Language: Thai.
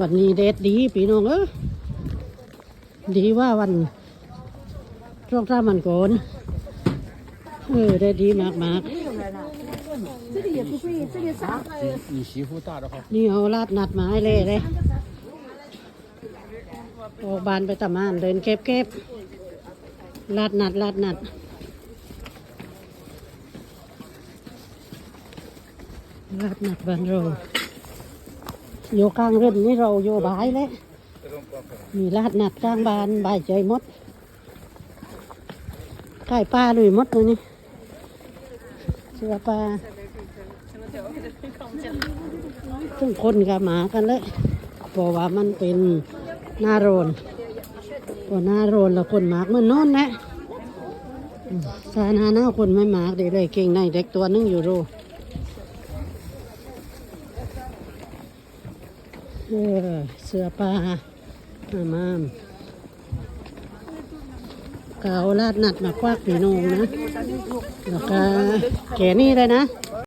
วันนี้แดดดีพี่น้องเออดีว่าวันช่วงท่ามันก่นเออได้ดีมากมากนี่เอาลาดนัดไม้เลยเลยโอกบานไปตะมานเดินเก็บเก็บลาดนัดลาดนัดลาดนัดบานโราโยกลางเรือนนี่เราโยบายแล้วมีลาดหนัดกลางบานบายใจมดใกล้ป้าลุยมดเลยนี่เสือปลาทุกคนก็มากันเลยเพราะว่ามันเป็นหน้าโรนพอหน้าโรนแล้วคนหมากมันน้นแหละสานาหน้าคนไม่หมากเดี๋ยวเลยเก่งในเด็กตัวนึงอยู่โร เออเสื้อปลาอามามกเอาลาดนัดมาควักปีนงนะแล้วก็แกนี่เลยนะ